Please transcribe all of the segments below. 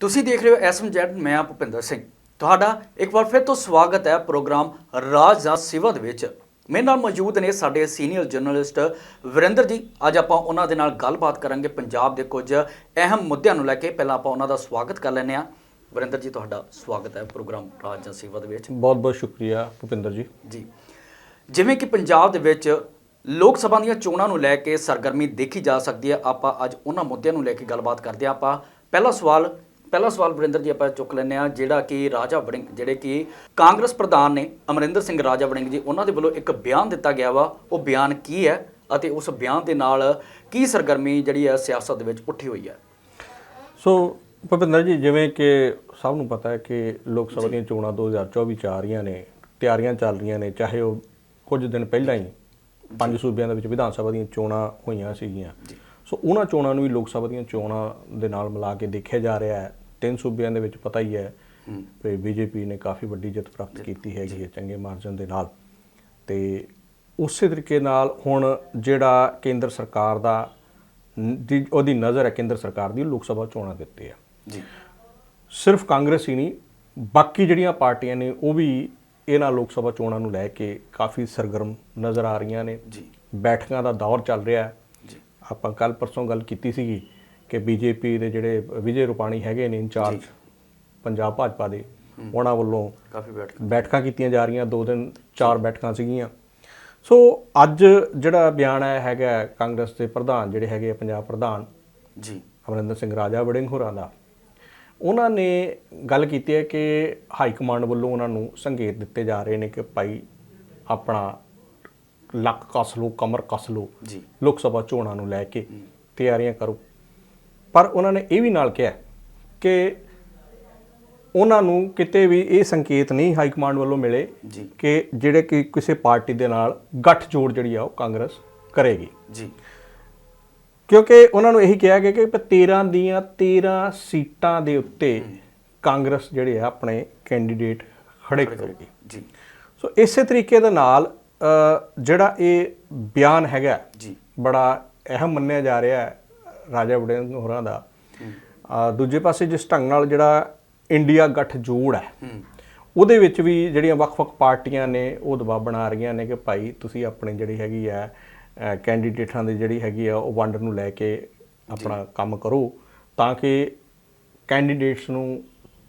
ਤੁਸੀਂ ਦੇਖ ਰਹੇ ਹੋ ਐਸਐਮਜੈਡ ਮੈਂ ਆ ਭੁਪਿੰਦਰ ਸਿੰਘ। ਤੁਹਾਡਾ ਇੱਕ ਵਾਰ ਫਿਰ ਤੋਂ ਸਵਾਗਤ ਹੈ ਪ੍ਰੋਗਰਾਮ ਰਾਜ ਦਾ ਸੇਵਾ ਦੇ ਵਿੱਚ। ਮੇਰੇ ਨਾਲ ਮੌਜੂਦ ਨੇ ਸਾਡੇ ਸੀਨੀਅਰ ਜਰਨਲਿਸਟ ਵਰਿੰਦਰ ਜੀ। ਅੱਜ ਆਪਾਂ ਉਹਨਾਂ ਦੇ ਨਾਲ ਗੱਲਬਾਤ ਕਰਾਂਗੇ ਪੰਜਾਬ ਦੇ ਕੁਝ ਅਹਿਮ ਮੁੱਦਿਆਂ ਨੂੰ ਲੈ ਕੇ। ਪਹਿਲਾਂ ਆਪਾਂ ਉਹਨਾਂ ਦਾ ਸਵਾਗਤ ਕਰ ਲੈਂਦੇ ਹਾਂ। ਵਰਿੰਦਰ ਜੀ ਤੁਹਾਡਾ ਸਵਾਗਤ ਹੈ ਪ੍ਰੋਗਰਾਮ ਰਾਜ ਦਾ ਸੇਵਾ ਦੇ ਵਿੱਚ। ਬਹੁਤ ਬਹੁਤ ਸ਼ੁਕਰੀਆ ਭੁਪਿੰਦਰ ਜੀ। ਜੀ। ਜਿਵੇਂ ਕਿ ਪੰਜਾਬ ਦੇ ਵਿੱਚ ਲੋਕ ਸਭਾ ਦੀਆਂ ਚੋਣਾਂ ਨੂੰ ਲੈ ਕੇ ਸਰਗਰਮੀ ਦੇਖੀ ਜਾ ਸਕਦੀ ਹੈ। ਆਪਾਂ ਅੱਜ ਉਹਨਾਂ ਮੁੱਦਿਆਂ ਨੂੰ ਲੈ ਕੇ ਗੱਲਬਾਤ ਕਰਦੇ ਹਾਂ। ਆਪਾਂ ਪਹਿਲਾ ਸਵਾਲ ਪਹਿਲਾ ਸਵਾਲ ਵਰਿੰਦਰ ਜੀ ਆਪਾਂ ਚੁੱਕ ਲੈਂਦੇ ਹਾਂ ਜਿਹੜਾ ਕਿ ਰਾਜਾ ਵੜਿੰਗ ਜਿਹੜੇ ਕਿ ਕਾਂਗਰਸ ਪ੍ਰਧਾਨ ਨੇ ਅਮਰਿੰਦਰ ਸਿੰਘ ਰਾਜਾ ਵੜਿੰਗ ਜੀ ਉਹਨਾਂ ਦੇ ਵੱਲੋਂ ਇੱਕ ਬਿਆਨ ਦਿੱਤਾ ਗਿਆ ਵਾ। ਉਹ ਬਿਆਨ ਕੀ ਹੈ ਅਤੇ ਉਸ ਬਿਆਨ ਦੇ ਨਾਲ ਕੀ ਸਰਗਰਮੀ ਜਿਹੜੀ ਹੈ ਸਿਆਸਤ ਦੇ ਵਿੱਚ ਉੱਠੀ ਹੋਈ ਹੈ? ਸੋ ਭੁਪਿੰਦਰ ਜੀ ਜਿਵੇਂ ਕਿ ਸਭ ਨੂੰ ਪਤਾ ਹੈ ਕਿ ਲੋਕ ਸਭਾ ਦੀਆਂ ਚੋਣਾਂ 2024 ਚ ਆ ਰਹੀਆਂ ਨੇ ਤਿਆਰੀਆਂ ਚੱਲ ਰਹੀਆਂ ਨੇ ਚਾਹੇ ਉਹ ਕੁਝ ਦਿਨ ਪਹਿਲਾਂ ਹੀ ਪੰਜ ਸੂਬਿਆਂ ਦੇ ਵਿੱਚ ਵਿਧਾਨ ਸਭਾ ਦੀਆਂ ਚੋਣਾਂ ਹੋਈਆਂ ਸੀਗੀਆਂ। ਸੋ ਉਹਨਾਂ ਚੋਣਾਂ ਨੂੰ ਵੀ ਲੋਕ ਸਭਾ ਦੀਆਂ ਚੋਣਾਂ ਦੇ ਨਾਲ ਮਿਲਾ ਕੇ ਦੇਖਿਆ ਜਾ ਰਿਹਾ ਹੈ। ਤਿੰਨ ਸੂਬਿਆਂ ਦੇ ਵਿੱਚ ਪਤਾ ਹੀ ਹੈ ਕਿ ਬੀਜੇਪੀ ਨੇ ਕਾਫੀ ਵੱਡੀ ਜਿੱਤ ਪ੍ਰਾਪਤ ਕੀਤੀ ਹੈਗੀ ਹੈ ਚੰਗੇ ਮਾਰਜਨ ਦੇ ਨਾਲ। ਤੇ ਉਸੇ ਤਰੀਕੇ ਨਾਲ ਹੁਣ ਜਿਹੜਾ ਕੇਂਦਰ ਸਰਕਾਰ ਦੀ ਉਹਦੀ ਨਜ਼ਰ ਹੈ ਕੇਂਦਰ ਸਰਕਾਰ ਦੀ ਲੋਕ ਸਭਾ ਚੋਣਾਂ ਦੇ ਉੱਤੇ ਹੈ ਜੀ। ਸਿਰਫ ਕਾਂਗਰਸ ਹੀ ਨਹੀਂ ਬਾਕੀ ਜਿਹੜੀਆਂ ਪਾਰਟੀਆਂ ਨੇ ਉਹ ਵੀ ਇਹਨਾਂ ਲੋਕ ਸਭਾ ਚੋਣਾਂ ਨੂੰ ਲੈ ਕੇ ਕਾਫੀ ਸਰਗਰਮ ਨਜ਼ਰ ਆ ਰਹੀਆਂ ਨੇ। ਜੀ। ਬੈਠਕਾਂ ਦਾ ਦੌਰ ਚੱਲ ਰਿਹਾ ਹੈ। ਜੀ। ਆਪਾਂ ਕੱਲ ਪਰਸੋਂ ਗੱਲ ਕੀਤੀ ਸੀਗੀ ਕਿ ਬੀਜੇਪੀ ਦੇ ਜਿਹੜੇ ਵਿਜੇ ਰੂਪਾਣੀ ਹੈਗੇ ਨੇ ਇੰਚਾਰਜ ਪੰਜਾਬ ਭਾਜਪਾ ਦੇ ਉਹਨਾਂ ਵੱਲੋਂ ਕਾਫੀ ਬੈਠ ਬੈਠਕਾਂ ਕੀਤੀਆਂ ਜਾ ਰਹੀਆਂ ਦੋ ਦਿਨ ਚਾਰ ਬੈਠਕਾਂ ਸੀਗੀਆਂ। ਸੋ ਅੱਜ ਜਿਹੜਾ ਬਿਆਨ ਆਇਆ ਹੈਗਾ ਕਾਂਗਰਸ ਦੇ ਪ੍ਰਧਾਨ ਜਿਹੜੇ ਹੈਗੇ ਪੰਜਾਬ ਪ੍ਰਧਾਨ ਜੀ। ਅਮਰਿੰਦਰ ਸਿੰਘ ਰਾਜਾ ਵੜਿੰਗ ਹੋਰਾਂ ਦਾ ਉਹਨਾਂ ਨੇ ਗੱਲ ਕੀਤੀ ਹੈ ਕਿ ਹਾਈ ਕਮਾਂਡ ਵੱਲੋਂ ਉਹਨਾਂ ਨੂੰ ਸੰਕੇਤ ਦਿੱਤੇ ਜਾ ਰਹੇ ਨੇ ਕਿ ਭਾਈ ਆਪਣਾ ਲੱਕ ਕੱਸ ਲਓ ਕਮਰ ਕੱਸ ਲਓ ਜੀ। ਲੋਕ ਸਭਾ ਚੋਣਾਂ ਨੂੰ ਲੈ ਕੇ ਤਿਆਰੀਆਂ ਕਰੋ। ਪਰ ਉਹਨਾਂ ਨੇ ਇਹ ਵੀ ਨਾਲ ਕਿਹਾ ਕਿ ਉਹਨਾਂ ਨੂੰ ਕਿਤੇ ਵੀ ਇਹ ਸੰਕੇਤ ਨਹੀਂ ਹਾਈ ਕਮਾਂਡ ਵੱਲੋਂ ਮਿਲੇ ਜੀ। ਕਿ ਜਿਹੜੇ ਕਿ ਕਿਸੇ ਪਾਰਟੀ ਦੇ ਨਾਲ ਗੱਠ ਜੋੜ ਜਿਹੜੀ ਆ ਉਹ ਕਾਂਗਰਸ ਕਰੇਗੀ। ਜੀ। ਕਿਉਂਕਿ ਉਹਨਾਂ ਨੂੰ ਇਹੀ ਕਿਹਾ ਗਿਆ ਕਿ 13 ਦੀਆਂ 13 ਸੀਟਾਂ ਦੇ ਉੱਤੇ ਕਾਂਗਰਸ ਜਿਹੜੇ ਆ ਆਪਣੇ ਕੈਂਡੀਡੇਟ ਖੜੇ ਕਰੇਗੀ। ਜੀ। ਸੋ ਇਸੇ ਤਰੀਕੇ ਦੇ ਨਾਲ ਜਿਹੜਾ ਇਹ ਬਿਆਨ ਹੈਗਾ ਜੀ। ਬੜਾ ਅਹਿਮ ਮੰਨਿਆ ਜਾ ਰਿਹਾ ਹੈ ਰਾਜਾ ਵੜਿੰਗ ਹੋਰਾਂ ਦਾ। ਦੂਜੇ ਪਾਸੇ ਜਿਸ ਢੰਗ ਨਾਲ ਜਿਹੜਾ ਇੰਡੀਆ ਗੱਠ ਜੋੜ ਹੈ ਉਹਦੇ ਵਿੱਚ ਵੀ ਜਿਹੜੀਆਂ ਵੱਖ-ਵੱਖ ਪਾਰਟੀਆਂ ਨੇ ਉਹ ਦਬਾਅ ਬਣਾ ਰਹੀਆਂ ਨੇ ਕਿ ਭਾਈ ਤੁਸੀਂ ਆਪਣੇ ਜਿਹੜੀ ਹੈਗੀ ਆ ਕੈਂਡੀਡੇਟਾਂ ਦੀ ਜਿਹੜੀ ਹੈਗੀ ਆ ਉਹ ਵੰਡ ਨੂੰ ਲੈ ਕੇ ਆਪਣਾ ਕੰਮ ਕਰੋ ਤਾਂ ਕਿ ਕੈਂਡੀਡੇਟਸ ਨੂੰ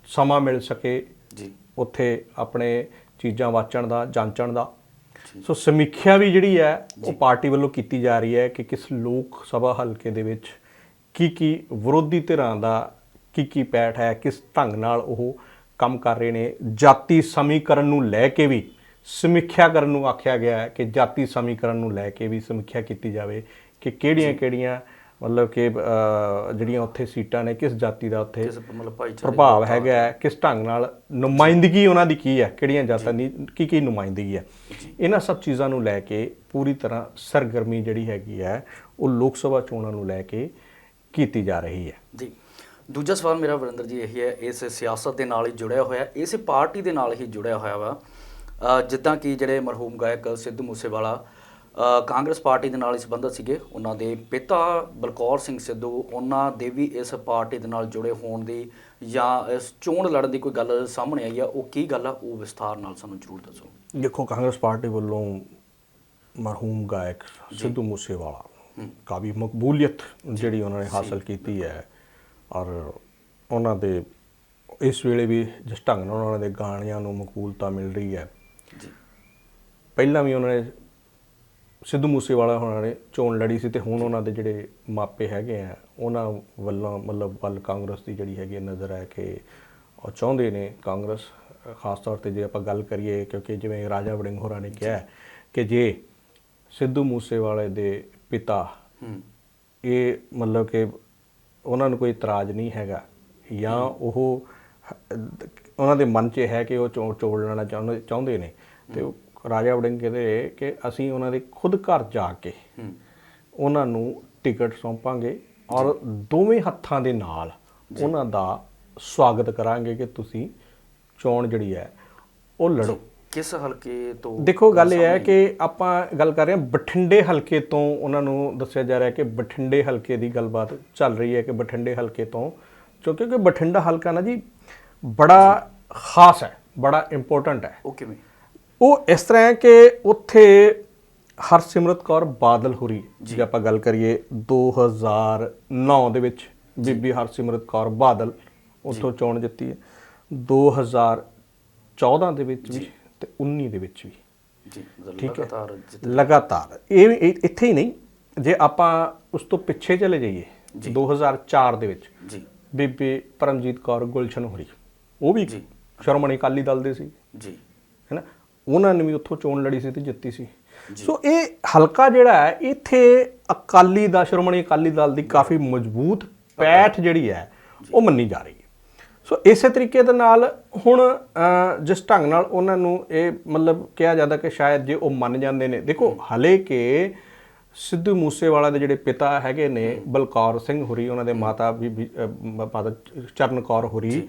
ਸਮਾਂ ਮਿਲ ਸਕੇ ਜੀ। ਉੱਥੇ ਆਪਣੇ ਚੀਜ਼ਾਂ ਵਾਚਣ ਦਾ ਜਾਂਚਣ ਦਾ। ਸੋ ਸਮੀਖਿਆ ਵੀ ਜਿਹੜੀ ਹੈ ਉਹ ਪਾਰਟੀ ਵੱਲੋਂ ਕੀਤੀ ਜਾ ਰਹੀ ਹੈ ਕਿ ਕਿਸ ਲੋਕ ਸਭਾ ਹਲਕੇ ਦੇ ਵਿੱਚ ਕੀ ਕੀ ਵਿਰੋਧੀ ਧਿਰਾਂ ਦਾ ਕੀ ਕੀ ਪੈਠ ਹੈ ਕਿਸ ਢੰਗ ਨਾਲ ਉਹ ਕੰਮ ਕਰ ਰਹੇ ਨੇ? ਜਾਤੀ ਸਮੀਕਰਨ ਨੂੰ ਲੈ ਕੇ ਵੀ ਸਮੀਖਿਆ ਕਰਨ ਨੂੰ ਆਖਿਆ ਗਿਆ ਹੈ ਕਿ ਜਾਤੀ ਸਮੀਕਰਨ ਨੂੰ ਲੈ ਕੇ ਵੀ ਸਮੀਖਿਆ ਕੀਤੀ ਜਾਵੇ ਕਿ ਕਿਹੜੀਆਂ ਕਿਹੜੀਆਂ ਮਤਲਬ ਕਿ ਜਿਹੜੀਆਂ ਉੱਥੇ ਸੀਟਾਂ ਨੇ ਕਿਸ ਜਾਤੀ ਦਾ ਉੱਥੇ ਪ੍ਰਭਾਵ ਹੈਗਾ ਕਿਸ ਢੰਗ ਨਾਲ ਨੁਮਾਇੰਦਗੀ ਉਹਨਾਂ ਦੀ ਕੀ ਹੈ ਕਿਹੜੀਆਂ ਜਾਤਾਂ ਦੀ ਕੀ ਕੀ ਨੁਮਾਇੰਦਗੀ ਹੈ। ਇਹਨਾਂ ਸਭ ਚੀਜ਼ਾਂ ਨੂੰ ਲੈ ਕੇ ਪੂਰੀ ਤਰ੍ਹਾਂ ਸਰਗਰਮੀ ਜਿਹੜੀ ਹੈਗੀ ਹੈ ਉਹ ਲੋਕ ਸਭਾ ਚੋਣਾਂ ਨੂੰ ਲੈ ਕੇ ਕੀਤੀ ਜਾ ਰਹੀ ਹੈ। ਜੀ। ਦੂਜਾ ਸਵਾਲ ਮੇਰਾ ਵਰਿੰਦਰ ਜੀ ਇਹੀ ਹੈ ਇਸ ਸਿਆਸਤ ਦੇ ਨਾਲ ਹੀ ਜੁੜਿਆ ਹੋਇਆ ਇਸੇ ਪਾਰਟੀ ਦੇ ਨਾਲ ਹੀ ਜੁੜਿਆ ਹੋਇਆ ਵਾ। ਜਿੱਦਾਂ ਕਿ ਜਿਹੜੇ ਮਰਹੂਮ ਗਾਇਕ ਸਿੱਧੂ ਮੂਸੇਵਾਲਾ ਕਾਂਗਰਸ ਪਾਰਟੀ ਦੇ ਨਾਲ ਹੀ ਸੰਬੰਧਿਤ ਸੀਗੇ ਉਹਨਾਂ ਦੇ ਪਿਤਾ ਬਲਕੌਰ ਸਿੰਘ ਸਿੱਧੂ ਉਹਨਾਂ ਦੇ ਵੀ ਇਸ ਪਾਰਟੀ ਦੇ ਨਾਲ ਜੁੜੇ ਹੋਣ ਦੀ ਜਾਂ ਇਸ ਚੋਣ ਲੜਨ ਦੀ ਕੋਈ ਗੱਲ ਸਾਹਮਣੇ ਆਈ ਆ ਉਹ ਕੀ ਗੱਲ ਆ ਉਹ ਵਿਸਥਾਰ ਨਾਲ ਸਾਨੂੰ ਜ਼ਰੂਰ ਦੱਸੋ। ਦੇਖੋ ਕਾਂਗਰਸ ਪਾਰਟੀ ਵੱਲੋਂ ਮਰਹੂਮ ਗਾਇਕ ਸਿੱਧੂ ਮੂਸੇਵਾਲਾ ਕਾਫੀ ਮਕਬੂਲੀਅਤ ਜਿਹੜੀ ਉਹਨਾਂ ਨੇ ਹਾਸਲ ਕੀਤੀ ਹੈ ਔਰ ਉਹਨਾਂ ਦੇ ਇਸ ਵੇਲੇ ਵੀ ਜਿਸ ਢੰਗ ਨਾਲ ਉਹਨਾਂ ਦੇ ਗਾਣਿਆਂ ਨੂੰ ਮਕਬੂਲਤਾ ਮਿਲ ਰਹੀ ਹੈ। ਜੀ। ਪਹਿਲਾਂ ਵੀ ਉਹਨਾਂ ਨੇ ਸਿੱਧੂ ਮੂਸੇਵਾਲਾ ਉਹਨਾਂ ਨੇ ਚੋਣ ਲੜੀ ਸੀ ਤੇ ਹੁਣ ਉਹਨਾਂ ਦੇ ਜਿਹੜੇ ਮਾਪੇ ਹੈਗੇ ਆ ਉਹਨਾਂ ਵੱਲੋਂ ਮਤਲਬ ਵੱਲ ਕਾਂਗਰਸ ਦੀ ਜਿਹੜੀ ਹੈਗੀ ਨਜ਼ਰ ਹੈ ਕਿ ਉਹ ਚਾਹੁੰਦੇ ਨੇ ਕਾਂਗਰਸ ਖਾਸ ਤੌਰ ਤੇ ਜੇ ਆਪਾਂ ਗੱਲ ਕਰੀਏ ਕਿਉਂਕਿ ਜਿਵੇਂ ਰਾਜਾ ਵੜਿੰਗ ਹੋਰਾਂ ਨੇ ਕਿਹਾ ਕਿ ਜੇ ਸਿੱਧੂ ਮੂਸੇਵਾਲੇ ਦੇ ਪਿਤਾ। ਹੂੰ। ਇਹ ਮਤਲਬ ਕਿ ਉਹਨਾਂ ਨੂੰ ਕੋਈ ਇਤਰਾਜ਼ ਨਹੀਂ ਹੈਗਾ। ਜਾਂ ਉਹ ਉਹਨਾਂ ਦੇ ਮਨ 'ਚ ਹੈ ਕਿ ਉਹ ਚੋੜ ਲੈਣਾ ਚਾਹੁੰਦੇ ਚਾਹੁੰਦੇ ਨੇ। ਤੇ ਰਾਜਾ ਵੜਿੰਗ ਕਹਿੰਦੇ ਕਿ ਅਸੀਂ ਉਹਨਾਂ ਦੇ ਖੁਦ ਘਰ ਜਾ ਕੇ ਹੂੰ। ਉਹਨਾਂ ਨੂੰ ਟਿਕਟ ਸੌਂਪਾਂਗੇ ਔਰ ਦੋਵੇਂ ਹੱਥਾਂ ਦੇ ਨਾਲ ਉਹਨਾਂ ਦਾ ਸਵਾਗਤ ਕਰਾਂਗੇ ਕਿ ਤੁਸੀਂ ਚੋਣ ਜਿਹੜੀ ਹੈ ਉਹ ਲੜੋ। ਕਿਸ ਹਲਕੇ ਤੋਂ ਦੇਖੋ ਗੱਲ ਇਹ ਹੈ ਕਿ ਆਪਾਂ ਗੱਲ ਕਰ ਰਹੇ ਹਾਂ ਬਠਿੰਡੇ ਹਲਕੇ ਤੋਂ ਉਹਨਾਂ ਨੂੰ ਦੱਸਿਆ ਜਾ ਰਿਹਾ ਕਿ ਬਠਿੰਡੇ ਹਲਕੇ ਦੀ ਗੱਲਬਾਤ ਚੱਲ ਰਹੀ ਹੈ ਕਿ ਬਠਿੰਡੇ ਹਲਕੇ ਤੋਂ। ਕਿਉਂਕਿ ਕਿ ਬਠਿੰਡਾ ਹਲਕਾ ਨਾ ਜੀ ਬੜਾ ਖਾਸ ਹੈ ਬੜਾ ਇੰਪੋਰਟੈਂਟ ਹੈ। ਉਹ ਕਿਵੇਂ? ਉਹ ਇਸ ਤਰ੍ਹਾਂ ਹੈ ਕਿ ਉੱਥੇ ਹਰਸਿਮਰਤ ਕੌਰ ਬਾਦਲ ਹੋਰੀ ਜੇ। ਆਪਾਂ ਗੱਲ ਕਰੀਏ 2009 ਦੇ ਵਿੱਚ ਬੀਬੀ ਹਰਸਿਮਰਤ ਕੌਰ ਬਾਦਲ ਉੱਥੋਂ ਚੋਣ ਜਿੱਤੀ ਹੈ। 2014 ਦੇ ਵਿੱਚ ਵੀ ਤੇ 19 ਦੇ ਵਿੱਚ ਵੀ। ਜੀ। ਲਗਾਤਾਰ ਲਗਾਤਾਰ। ਇਹ ਇੱਥੇ ਹੀ ਨਹੀਂ। ਜੇ ਆਪਾਂ ਉਸ ਤੋਂ ਪਿੱਛੇ ਚਲੇ ਜਾਈਏ 2004 ਦੇ ਵਿੱਚ ਜੀ। ਬੀਬੀ ਪਰਮਜੀਤ ਕੌਰ ਗੁਲਸ਼ਨ ਹੋਰੀ ਉਹ ਵੀ ਜੀ। ਸ਼੍ਰੋਮਣੀ ਅਕਾਲੀ ਦਲ ਦੇ ਸੀ। ਜੀ। ਹੈਨਾ? ਉਹਨਾਂ ਨੇ ਵੀ ਉੱਥੋਂ ਚੋਣ ਲੜੀ ਸੀ ਤੇ ਜਿੱਤੀ ਸੀ। ਸੋ ਇਹ ਹਲਕਾ ਜਿਹੜਾ ਹੈ ਇੱਥੇ ਅਕਾਲੀ ਦਾ ਸ਼੍ਰੋਮਣੀ ਅਕਾਲੀ ਦਲ ਦੀ ਕਾਫੀ ਮਜ਼ਬੂਤ ਪੈਠ ਜਿਹੜੀ ਹੈ ਉਹ ਮੰਨੀ ਜਾ ਰਹੀ। ਹੈ ਸੋ ਇਸੇ ਤਰੀਕੇ ਦੇ ਨਾਲ ਹੁਣ ਜਿਸ ਢੰਗ ਨਾਲ ਉਹਨਾਂ ਨੂੰ ਇਹ ਮਤਲਬ ਕਿਹਾ ਜਾਂਦਾ ਕਿ ਸ਼ਾਇਦ ਜੇ ਉਹ ਮੰਨ ਜਾਂਦੇ ਨੇ। ਦੇਖੋ ਹਲੇ ਕਿ ਸਿੱਧੂ ਮੂਸੇਵਾਲਾ ਦੇ ਜਿਹੜੇ ਪਿਤਾ ਹੈਗੇ ਨੇ ਬਲਕੌਰ ਸਿੰਘ ਹੁਰੀ ਉਹਨਾਂ ਦੇ ਮਾਤਾ ਵੀ ਮਾਤਾ ਚਰਨ ਕੌਰ ਹੁਰੀ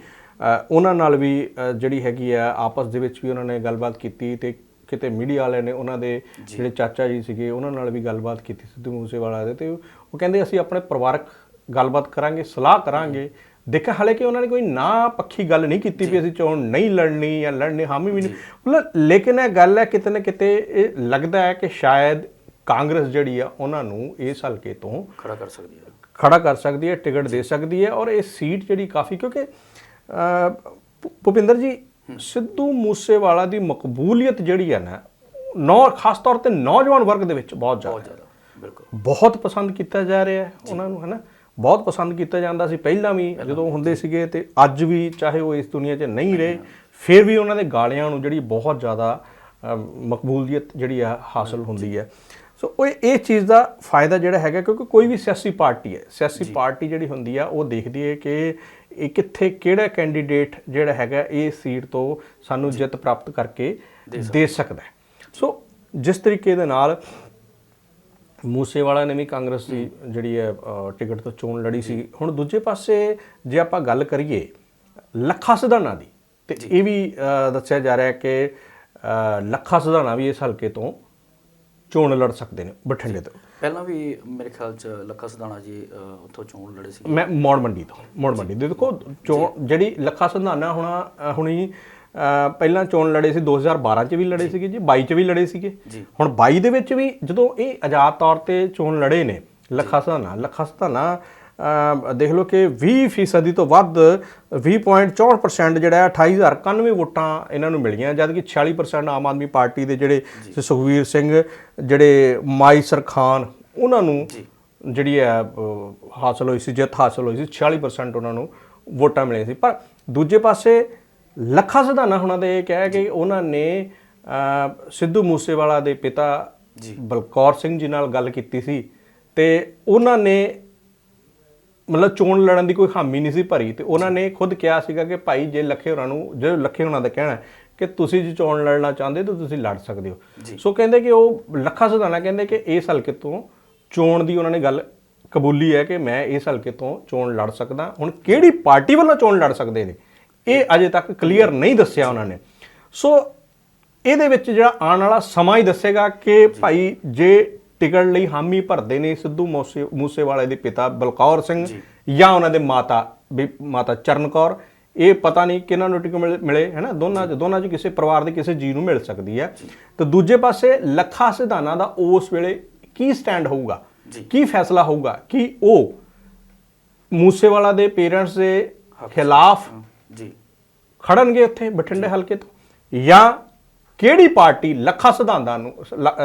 ਉਹਨਾਂ ਨਾਲ ਵੀ ਜਿਹੜੀ ਹੈਗੀ ਆ ਆਪਸ ਦੇ ਵਿੱਚ ਵੀ ਉਹਨਾਂ ਨੇ ਗੱਲਬਾਤ ਕੀਤੀ ਤੇ ਕਿਤੇ ਮੀਡੀਆ ਵਾਲਿਆਂ ਨੇ ਉਹਨਾਂ ਦੇ ਜਿਹੜੇ ਚਾਚਾ ਜੀ ਸੀਗੇ ਉਹਨਾਂ ਨਾਲ ਵੀ ਗੱਲਬਾਤ ਕੀਤੀ ਸਿੱਧੂ ਮੂਸੇਵਾਲਾ ਦੇ ਤੇ ਉਹ ਕਹਿੰਦੇ ਅਸੀਂ ਆਪਣੇ ਪਰਿਵਾਰਕ ਗੱਲਬਾਤ ਕਰਾਂਗੇ ਸਲਾਹ ਕਰਾਂਗੇ। ਦੇਖਿਆ ਹਾਲੇ ਕਿ ਉਹਨਾਂ ਨੇ ਕੋਈ ਨਾ ਪੱਖੀ ਗੱਲ ਨਹੀਂ ਕੀਤੀ ਵੀ ਅਸੀਂ ਚੋਣ ਨਹੀਂ ਲੜਨੀ ਜਾਂ ਲੜਨੀ ਹਾਮੀ ਵੀ ਨਹੀਂ। ਮਤਲਬ ਲੇਕਿਨ ਇਹ ਗੱਲ ਹੈ ਕਿਤੇ ਨਾ ਕਿਤੇ ਇਹ ਲੱਗਦਾ ਹੈ ਕਿ ਸ਼ਾਇਦ ਕਾਂਗਰਸ ਜਿਹੜੀ ਆ ਉਹਨਾਂ ਨੂੰ ਇਸ ਹਲਕੇ ਤੋਂ ਖੜਾ ਕਰ ਸਕਦੀ ਹੈ। ਖੜਾ ਕਰ ਸਕਦੀ ਹੈ ਟਿਕਟ ਦੇ ਸਕਦੀ ਹੈ ਔਰ ਇਹ ਸੀਟ ਜਿਹੜੀ ਕਾਫੀ ਕਿਉਂਕਿ ਭੁਪਿੰਦਰ ਜੀ ਸਿੱਧੂ ਮੂਸੇਵਾਲਾ ਦੀ ਮਕਬੂਲੀਅਤ ਜਿਹੜੀ ਹੈ ਨਾ ਨੌ ਖਾਸ ਤੌਰ ਤੇ ਨੌਜਵਾਨ ਵਰਗ ਦੇ ਵਿੱਚ ਬਹੁਤ ਜ਼ਿਆਦਾ ਬਿਲਕੁਲ। ਬਹੁਤ ਪਸੰਦ ਕੀਤਾ ਜਾ ਰਿਹਾ ਹੈ ਉਹਨਾਂ ਨੂੰ ਹਨਾ ਬਹੁਤ ਪਸੰਦ ਕੀਤਾ ਜਾਂਦਾ ਸੀ ਪਹਿਲਾਂ ਵੀ ਜਦੋਂ ਹੁੰਦੇ ਸੀਗੇ ਤੇ ਅੱਜ ਵੀ ਚਾਹੇ ਉਹ ਇਸ ਦੁਨੀਆ 'ਚ ਨਹੀਂ ਰਹੇ ਫਿਰ ਵੀ ਉਹਨਾਂ ਦੇ ਗਾਲਿਆਂ ਨੂੰ ਜਿਹੜੀ ਬਹੁਤ ਜ਼ਿਆਦਾ ਮਕਬੂਲੀਅਤ ਜਿਹੜੀ ਆ ਹਾਸਲ ਹੁੰਦੀ ਹੈ। ਸੋ ਉਹ ਇਹ ਚੀਜ਼ ਦਾ ਫਾਇਦਾ ਜਿਹੜਾ ਹੈਗਾ ਕਿਉਂਕਿ ਕੋਈ ਵੀ ਸਿਆਸੀ ਪਾਰਟੀ ਹੈ ਸਿਆਸੀ ਪਾਰਟੀ ਜਿਹੜੀ ਹੁੰਦੀ ਆ ਉਹ ਦੇਖਦੀ ਹੈ ਕਿ ਇਹ ਕਿੱਥੇ ਕਿਹੜਾ ਕੈਂਡੀਡੇਟ ਜਿਹੜਾ ਹੈਗਾ ਇਹ ਸੀਟ ਤੋਂ ਸਾਨੂੰ ਜਿੱਤ ਪ੍ਰਾਪਤ ਕਰਕੇ ਦੇ ਸਕਦਾ। ਸੋ ਜਿਸ ਤਰੀਕੇ ਦੇ ਨਾਲ ਮੂਸੇਵਾਲਾ ਨੇ ਵੀ ਕਾਂਗਰਸ ਦੀ ਜਿਹੜੀ ਹੈ ਟਿਕਟ ਤੋਂ ਚੋਣ ਲੜੀ ਸੀ। ਹੁਣ ਦੂਜੇ ਪਾਸੇ ਜੇ ਆਪਾਂ ਗੱਲ ਕਰੀਏ ਲੱਖਾ ਸਿਧਾਣਾ ਦੀ ਤੇ ਇਹ ਵੀ ਦੱਸਿਆ ਜਾ ਰਿਹਾ ਹੈ ਕਿ ਲੱਖਾ ਸਿਧਾਣਾ ਵੀ ਇਸ ਹਲਕੇ ਤੋਂ ਚੋਣ ਲੜ ਸਕਦੇ ਨੇ ਬਠਿੰਡੇ ਤੋਂ। ਪਹਿਲਾਂ ਵੀ ਮੇਰੇ ਖਿਆਲ ਚ ਲੱਖਾ ਸਦਾਣਾ ਜੀ ਉੱਥੋਂ ਚੋਣ ਲੜੇ ਸੀ। ਮੈਂ ਮੌੜ ਮੰਡੀ ਤੋਂ ਮੌੜ ਮੰਡੀ ਦੇ ਦੇਖੋ ਜਿਹੜੀ ਲੱਖਾ ਸੰਧਾਨਾ ਹੁਣਾ ਹੁਣੀ ਪਹਿਲਾਂ ਚੋਣ ਲੜੇ ਸੀ 2012 ਚ ਵੀ ਲੜੇ ਸੀਗੇ ਜੀ 22 ਚ ਵੀ ਲੜੇ ਸੀਗੇ। ਹੁਣ 22 ਦੇ ਵਿੱਚ ਵੀ ਜਦੋਂ ਇਹ ਆਜ਼ਾਦ ਤੌਰ ਤੇ ਚੋਣ ਲੜੇ ਨੇ ਲੱਖਾ ਸੰਧਾਨਾ ਲੱਖਾ ਸੰਧਾਨਾ ਅ, ਦੇਖ ਲਓ ਕਿ 20 ਫੀਸਦੀ ਤੋਂ ਵੱਧ 20.64% ਜਿਹੜਾ ਹੈ 28091 ਵੋਟਾਂ ਇਹਨਾਂ ਨੂੰ ਮਿਲੀਆਂ ਜਦ ਕਿ 46% ਆਮ ਆਦਮੀ ਪਾਰਟੀ ਦੇ ਜਿਹੜੇ ਸੁਖਵੀਰ ਸਿੰਘ ਜਿਹੜੇ ਮਾਈਸਰ ਖਾਨ ਉਹਨਾਂ ਨੂੰ ਜਿਹੜੀ ਹੈ ਹਾਸਲ ਹੋਈ ਸੀ ਜਿੱਤ ਹਾਸਲ ਹੋਈ ਸੀ 46% ਉਹਨਾਂ ਨੂੰ ਵੋਟਾਂ ਮਿਲੀਆਂ ਸੀ। ਪਰ ਦੂਜੇ ਪਾਸੇ ਲੱਖਾ ਸਿਧਾਨਾ ਹੁਣਾਂ ਦੇ ਇਹ ਕਿਹਾ ਕਿ ਉਹਨਾਂ ਨੇ ਸਿੱਧੂ ਮੂਸੇਵਾਲਾ ਦੇ ਪਿਤਾ ਬਲਕੌਰ ਸਿੰਘ ਜੀ ਨਾਲ ਗੱਲ ਕੀਤੀ ਸੀ ਤੇ ਉਹਨਾਂ ਨੇ ਮਤਲਬ ਚੋਣ ਲੜਨ ਦੀ ਕੋਈ ਹਾਮੀ ਨਹੀਂ ਸੀ ਭਰੀ ਤੇ ਉਹਨਾਂ ਨੇ ਖੁਦ ਕਿਹਾ ਸੀਗਾ ਕਿ ਭਾਈ ਜੇ ਲੱਖੇ ਹੋਰਾਂ ਨੂੰ ਜੇ ਲੱਖੇ ਹੋਰਾਂ ਦਾ ਕਹਿਣਾ ਕਿ ਤੁਸੀਂ ਜੇ ਚੋਣ ਲੜਨਾ ਚਾਹੁੰਦੇ ਤਾਂ ਤੁਸੀਂ ਲੜ ਸਕਦੇ ਹੋ। ਸੋ ਕਹਿੰਦੇ ਕਿ ਉਹ ਲੱਖਾ ਸੁਧਾਨਾ ਕਹਿੰਦੇ ਕਿ ਇਸ ਹਲਕੇ ਤੋਂ ਚੋਣ ਦੀ ਉਹਨਾਂ ਨੇ ਗੱਲ ਕਬੂਲੀ ਹੈ ਕਿ ਮੈਂ ਇਸ ਹਲਕੇ ਤੋਂ ਚੋਣ ਲੜ ਸਕਦਾ। ਹੁਣ ਕਿਹੜੀ ਪਾਰਟੀ ਵੱਲੋਂ ਚੋਣ ਲੜ ਸਕਦੇ ਨੇ? ਇਹ ਅਜੇ ਤੱਕ ਕਲੀਅਰ ਨਹੀਂ ਦੱਸਿਆ ਉਹਨਾਂ ਨੇ। ਸੋ ਇਹਦੇ ਵਿੱਚ ਜਿਹੜਾ ਆਉਣ ਵਾਲਾ ਸਮਾਂ ਹੀ ਦੱਸੇਗਾ ਕਿ ਭਾਈ ਜੇ ਟਿਕਟ ਲਈ ਹਾਮੀ ਭਰਦੇ ਨੇ ਸਿੱਧੂ ਮੂਸੇ ਮੂਸੇਵਾਲੇ ਦੇ ਪਿਤਾ ਬਲਕੌਰ ਸਿੰਘ ਜਾਂ। ਉਹਨਾਂ ਦੇ ਮਾਤਾ ਵੀ ਮਾਤਾ ਚਰਨ ਕੌਰ ਇਹ ਪਤਾ ਨਹੀਂ ਕਿਹਨਾਂ ਨੂੰ ਟਿਕਟ ਮਿਲੇ- ਮਿਲੇ ਹੈ ਨਾ ਦੋਨਾਂ ਚ ਦੋਨਾਂ ਚ ਕਿਸੇ ਪਰਿਵਾਰ ਦੇ ਕਿਸੇ ਜੀ ਨੂੰ ਮਿਲ ਸਕਦੀ ਹੈ। ਤੇ ਦੂਜੇ ਪਾਸੇ ਲੱਖਾ ਸਿਧਾਨਾ ਦਾ ਉਸ ਵੇਲੇ ਕੀ ਸਟੈਂਡ ਹੋਊਗਾ? ਕੀ ਫੈਸਲਾ ਹੋਊਗਾ? ਕਿ ਉਹ ਮੂਸੇਵਾਲਾ ਦੇ ਪੇਰੈਂਟਸ ਦੇ ਖਿਲਾਫ ਜੀ। ਖੜਨਗੇ ਉੱਥੇ ਬਠਿੰਡੇ ਹਲਕੇ ਤੋਂ? ਜਾਂ ਕਿਹੜੀ ਪਾਰਟੀ ਲੱਖਾ ਸਿਧਾਂਤਾਂ ਨੂੰ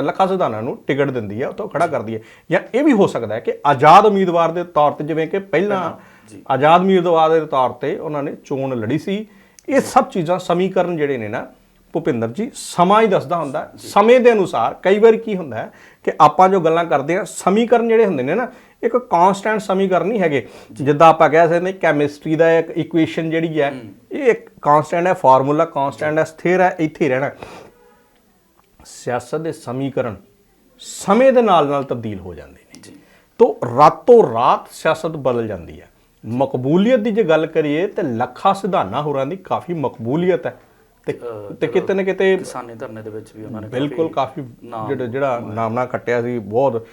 ਲੱਖਾ ਸਿਧਾਂਤਾਂ ਨੂੰ ਟਿਕਟ ਦਿੰਦੀ ਹੈ ਉੱਥੋਂ ਖੜਾ ਕਰਦੀ ਹੈ ਜਾਂ ਇਹ ਵੀ ਹੋ ਸਕਦਾ ਹੈ ਕਿ ਆਜ਼ਾਦ ਉਮੀਦਵਾਰ ਦੇ ਤੌਰ ਤੇ ਜਿਵੇਂ ਕਿ ਪਹਿਲਾਂ ਆਜ਼ਾਦ ਉਮੀਦਵਾਰ ਦੇ ਤੌਰ ਤੇ ਉਹਨਾਂ ਨੇ ਚੋਣ ਲੜੀ ਸੀ ਇਹ ਸਭ ਚੀਜ਼ਾਂ ਸਮੀਕਰਨ ਜਿਹੜੇ ਨੇ ਨਾ ਭੁਪਿੰਦਰ ਜੀ ਸਮਾਂ ਹੀ ਦੱਸਦਾ ਹੁੰਦਾ ਹੈ। ਸਮੇਂ ਦੇ ਅਨੁਸਾਰ ਕਈ ਵਾਰ ਕੀ ਹੁੰਦਾ ਹੈ ਕਿ ਆਪਾਂ ਜੋ ਗੱਲਾਂ ਕਰਦੇ ਆ ਸਮੀਕਰਨ ਜਿਹੜੇ ਹੁੰਦੇ ਨੇ ਨਾ ਇੱਕ ਕਾਂਸਟੈਂਟ ਸਮੀਕਰਨ ਨਹੀਂ ਹੈਗੇ। ਜਿੱਦਾਂ ਆਪਾਂ ਕਹਿ ਸਕਦੇ ਨੇ ਕੈਮਿਸਟਰੀ ਦਾ ਇੱਕ ਇਕੁਏਸ਼ਨ ਜਿਹੜੀ ਹੈ ਇਹ ਇੱਕ ਕਾਂਸਟੈਂਟ ਹੈ ਫਾਰਮੂਲਾ ਕਾਂਸਟੈਂਟ ਹੈ ਸਥਿਰ ਹੈ ਇੱਥੇ ਹੀ ਰਹਿਣਾ ਸਿਆਸਤ ਦੇ ਸਮੀਕਰਨ ਸਮੇਂ ਦੇ ਨਾਲ ਨਾਲ ਤਬਦੀਲ ਹੋ ਜਾਂਦੇ ਨੇ। ਤੋ ਰਾਤੋਂ ਰਾਤ ਸਿਆਸਤ ਬਦਲ ਜਾਂਦੀ ਹੈ। ਮਕਬੂਲੀਅਤ ਦੀ ਜੇ ਗੱਲ ਕਰੀਏ ਤੇ ਲੱਖਾ ਸਿਧਾਨਾ ਹੋਰਾਂ ਦੀ ਕਾਫੀ ਮਕਬੂਲੀਅਤ ਹੈ। ਤੇ ਤੇ ਕਿਤੇ ਨਾ ਕਿਤੇ ਕਿਸਾਨੀ ਧਰਨੇ ਦੇ ਵਿੱਚ ਵੀ ਉਹਨਾਂ ਨੇ ਬਿਲਕੁਲ ਕਾਫੀ ਜਿਹੜਾ ਜਿਹੜਾ ਨਾਮਨਾ ਕੱਟਿਆ ਸੀ ਬਹੁਤ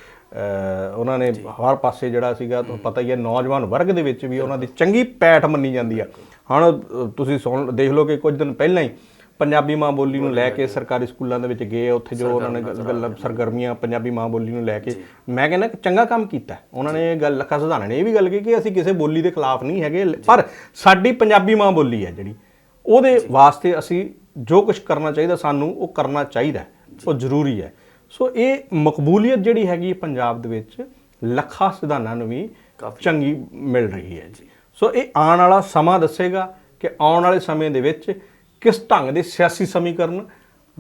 ਉਹਨਾਂ ਨੇ ਹਰ ਪਾਸੇ ਜਿਹੜਾ ਸੀਗਾ ਤੁਹਾਨੂੰ ਪਤਾ ਹੀ ਹੈ ਨੌਜਵਾਨ ਵਰਗ ਦੇ ਵਿੱਚ ਵੀ ਉਹਨਾਂ ਦੀ ਚੰਗੀ ਪੈਠ ਮੰਨੀ ਜਾਂਦੀ ਆ। ਹੁਣ ਤੁਸੀਂ ਸੁਣ ਦੇਖ ਲਓ ਕਿ ਕੁਝ ਦਿਨ ਪਹਿਲਾਂ ਹੀ ਪੰਜਾਬੀ ਮਾਂ ਬੋਲੀ ਨੂੰ ਲੈ ਕੇ ਸਰਕਾਰੀ ਸਕੂਲਾਂ ਦੇ ਵਿੱਚ ਗਏ ਉੱਥੇ ਜੋ ਉਹਨਾਂ ਨੇ ਗੱਲ- ਸਰਗਰਮੀਆਂ ਪੰਜਾਬੀ ਮਾਂ ਬੋਲੀ ਨੂੰ ਲੈ ਕੇ। ਮੈਂ ਕਹਿੰਦਾ ਚੰਗਾ ਕੰਮ ਕੀਤਾ। ਉਹਨਾਂ ਨੇ ਇਹ ਗੱਲ ਲੱਖਾ ਸੁਧਾਣਾ ਨੇ ਇਹ ਵੀ ਗੱਲ ਕੀਤੀ ਕਿ ਅਸੀਂ ਕਿਸੇ ਬੋਲੀ ਦੇ ਖਿਲਾਫ ਨਹੀਂ ਹੈਗੇ ਪਰ ਸਾਡੀ ਪੰਜਾਬੀ ਮਾਂ ਬੋਲੀ ਹੈ ਜਿਹੜੀ। ਉਹਦੇ ਵਾਸਤੇ ਅਸੀਂ ਜੋ ਕੁਝ ਕਰਨਾ ਚਾਹੀਦਾ ਸਾਨੂੰ ਉਹ ਕਰਨਾ ਚਾਹੀਦਾ। ਉਹ ਜ਼ਰੂਰੀ ਹੈ। ਸੋ ਇਹ ਮਕਬੂਲੀਅਤ ਜਿਹੜੀ ਹੈਗੀ ਪੰਜਾਬ ਦੇ ਵਿੱਚ ਲੱਖਾ ਸਿਧਾਨਾਂ ਨੂੰ ਵੀ ਚੰਗੀ ਮਿਲ ਰਹੀ ਹੈ ਜੀ। ਸੋ ਇਹ ਆਉਣ ਵਾਲਾ ਸਮਾਂ ਦੱਸੇਗਾ ਕਿ ਆਉਣ ਵਾਲੇ ਸਮੇਂ ਦੇ ਵਿੱਚ ਕਿਸ ਢੰਗ ਦੇ ਸਿਆਸੀ ਸਮੀਕਰਨ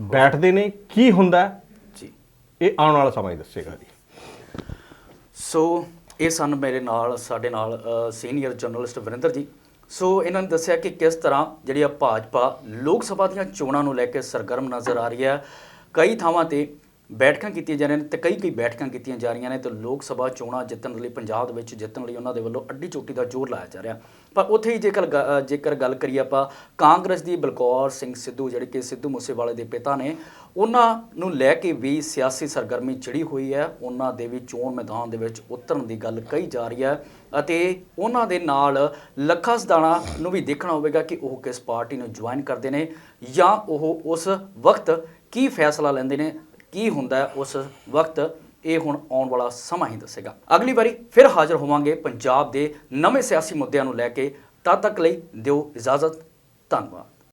ਬੈਠਦੇ ਨੇ ਕੀ ਹੁੰਦਾ ਜੀ। ਇਹ ਆਉਣ ਵਾਲਾ ਸਮਾਂ ਹੀ ਦੱਸੇਗਾ ਜੀ। ਸੋ ਇਹ ਸਨ ਮੇਰੇ ਨਾਲ ਸਾਡੇ ਨਾਲ ਸੀਨੀਅਰ ਜਰਨਲਿਸਟ ਵਰਿੰਦਰ ਜੀ। ਸੋ ਇਹਨਾਂ ਨੇ ਦੱਸਿਆ ਕਿ ਕਿਸ ਤਰ੍ਹਾਂ ਜਿਹੜੀ ਆ ਭਾਜਪਾ ਲੋਕ ਸਭਾ ਦੀਆਂ ਚੋਣਾਂ ਨੂੰ ਲੈ ਕੇ ਸਰਗਰਮ ਨਜ਼ਰ ਆ ਰਹੀ ਹੈ। ਕਈ ਥਾਵਾਂ ਤੇ ਬੈਠਕਾਂ ਕੀਤੀਆਂ ਜਾ ਰਹੀਆਂ ਨੇ ਤੇ ਕਈ ਕਈ ਬੈਠਕਾਂ ਕੀਤੀਆਂ ਜਾ ਰਹੀਆਂ ਨੇ ਤੇ ਲੋਕ ਸਭਾ ਚੋਣਾਂ ਜਿੱਤਣ ਲਈ ਪੰਜਾਬ ਦੇ ਵਿੱਚ ਜਿੱਤਣ ਲਈ ਉਹਨਾਂ ਦੇ ਵੱਲੋਂ ਅੱਡੀ ਚੋਟੀ ਦਾ ਜ਼ੋਰ ਲਾਇਆ ਜਾ ਰਿਹਾ। ਪਰ ਉੱਥੇ ਹੀ ਜੇਕਰ ਗ- ਜੇਕਰ ਗੱਲ ਕਰੀਏ ਆਪਾਂ, ਕਾਂਗਰਸ ਦੀ ਬਲਕੌਰ ਸਿੰਘ ਸਿੱਧੂ ਜਿਹੜੇ ਕਿ ਸਿੱਧੂ ਮੂਸੇਵਾਲੇ ਦੇ ਪਿਤਾ ਨੇ, ਉਹਨਾਂ ਨੂੰ ਲੈ ਕੇ ਵੀ ਸਿਆਸੀ ਸਰਗਰਮੀ ਚੜੀ ਹੋਈ ਹੈ। ਉਹਨਾਂ ਦੇ ਵੀ ਚੋਣ ਮੈਦਾਨ ਦੇ ਵਿੱਚ ਉਤਰਨ ਦੀ ਗੱਲ ਕਹੀ ਜਾ ਰਹੀ ਹੈ ਅਤੇ ਉਹਨਾਂ ਦੇ ਨਾਲ ਲੱਖਾ ਸਦਾਣਾ ਨੂੰ ਵੀ ਦੇਖਣਾ ਹੋਵੇਗਾ ਕਿ ਉਹ ਕਿਸ ਪਾਰਟੀ ਨੂੰ ਜੁਆਇਨ ਕਰਦੇ ਨੇ ਜਾਂ ਉਹ ਉਸ ਵਕਤ ਕੀ ਫੈਸਲਾ ਲੈਂਦੇ ਨੇ। ਕੀ ਹੁੰਦਾ ਉਸ ਵਕਤ ਇਹ ਹੁਣ ਆਉਣ ਵਾਲਾ ਸਮਾਂ ਹੀ ਦੱਸੇਗਾ। ਅਗਲੀ ਵਾਰੀ ਫਿਰ ਹਾਜ਼ਰ ਹੋਵਾਂਗੇ ਪੰਜਾਬ ਦੇ ਨਵੇਂ ਸਿਆਸੀ ਮੁੱਦਿਆਂ ਨੂੰ ਲੈ ਕੇ। ਤਦ ਤੱਕ ਲਈ ਦਿਓ ਇਜਾਜ਼ਤ, ਧੰਨਵਾਦ।